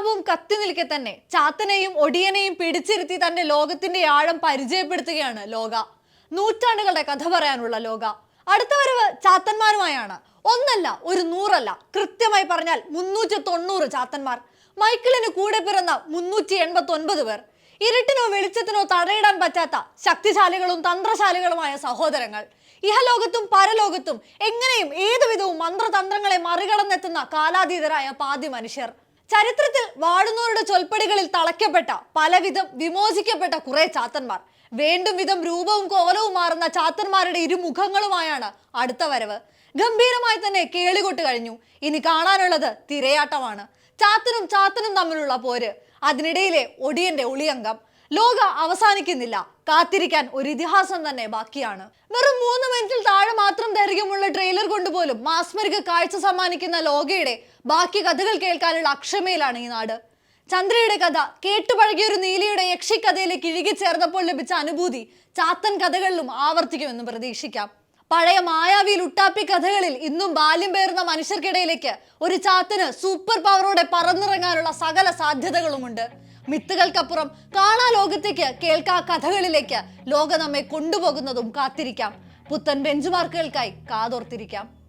പ്രതാപവും കത്തി നിൽക്കെ തന്നെ ചാത്തനെയും ഒടിയനെയും പിടിച്ചിരുത്തി തന്റെ ലോകത്തിന്റെ ആഴം പരിചയപ്പെടുത്തുകയാണ് ലോക. നൂറ്റാണ്ടുകളുടെ കഥ പറയാനുള്ള ലോക. അടുത്ത വരവ് ചാത്തന്മാരുമായാണ്. ഒന്നല്ല ഒരു നൂറല്ല. കൃത്യമായി പറഞ്ഞാൽ മുന്നൂറ്റി തൊണ്ണൂറ് ചാത്തന്മാർ. മൈക്കിളിന് കൂടെ പിറന്ന മുന്നൂറ്റി എൺപത്തി ഒൻപത് പേർ. ഇരുട്ടിനോ വെളിച്ചത്തിനോ തടയിടാൻ പറ്റാത്ത ശക്തിശാലികളും തന്ത്രശാലികളുമായ സഹോദരങ്ങൾ. ഇഹലോകത്തും പരലോകത്തും എങ്ങനെയും ഏതുവിധവും മന്ത്രതന്ത്രങ്ങളെ മറികടന്നെത്തുന്ന കാലാതീതരായ പാതി മനുഷ്യർ ചരിത്രത്തിൽ വാടുന്നവരുടെ ചൊൽപ്പടികളിൽ തളയ്ക്കപ്പെട്ട പലവിധം വിമോചിക്കപ്പെട്ട കുറെ ചാത്തന്മാർ. വേണ്ടും വിധം രൂപവും കോലവും മാറുന്ന ചാത്തന്മാരുടെ ഇരുമുഖങ്ങളുമായാണ് അടുത്ത വരവ്. ഗംഭീരമായി തന്നെ കേളികൊട്ട് കഴിഞ്ഞു. ഇനി കാണാനുള്ളത് തിരയാട്ടമാണ്. ചാത്തനും ചാത്തനും തമ്മിലുള്ള പോര്. അതിനിടയിലെ ഒടിയന്റെ ഒളിയങ്കം ലോക അവസാനിക്കുന്നില്ല. കാത്തിരിക്കാൻ ഒരു ഇതിഹാസം തന്നെ ബാക്കിയാണ്. വെറും മൂന്ന് മിനിറ്റിൽ താഴെ മാത്രം ദൈർഘ്യമുള്ള ട്രെയിലർ കൊണ്ടുപോലും മാസ്മരിക കാഴ്ച സമ്മാനിക്കുന്ന ലോകയുടെ ബാക്കി കഥകൾ കേൾക്കാനുള്ള അക്ഷമയിലാണ് ഈ നാട്. ചന്ദ്രയുടെ കഥ കേട്ടുപഴകിയ ഒരു നീലിയുടെ യക്ഷിക്കഥയിലേക്ക് ഇഴുകിച്ചേർന്നപ്പോൾ ലഭിച്ച അനുഭൂതി ചാത്തൻ കഥകളിലും ആവർത്തിക്കുമെന്ന് പ്രതീക്ഷിക്കാം. പഴയ മായാവിയിൽ ഉട്ടാപ്പി കഥകളിൽ ഇന്നും ബാല്യം പേറുന്ന മനുഷ്യർക്കിടയിലേക്ക് ഒരു ചാത്തന് സൂപ്പർ പവറോടെ പറന്നിറങ്ങാനുള്ള സകല സാധ്യതകളുമുണ്ട്. മിത്തുകൾക്കപ്പുറം കാണാ ലോകത്തേക്ക് കേൾക്കാ കഥകളിലേക്ക്. ലോകം നമ്മെ കൊണ്ടുപോകുന്നതും കാത്തിരിക്കാം. പുത്തൻ ബെഞ്ച് മാർക്കുകൾക്കായി കാതോർത്തിരിക്കാം.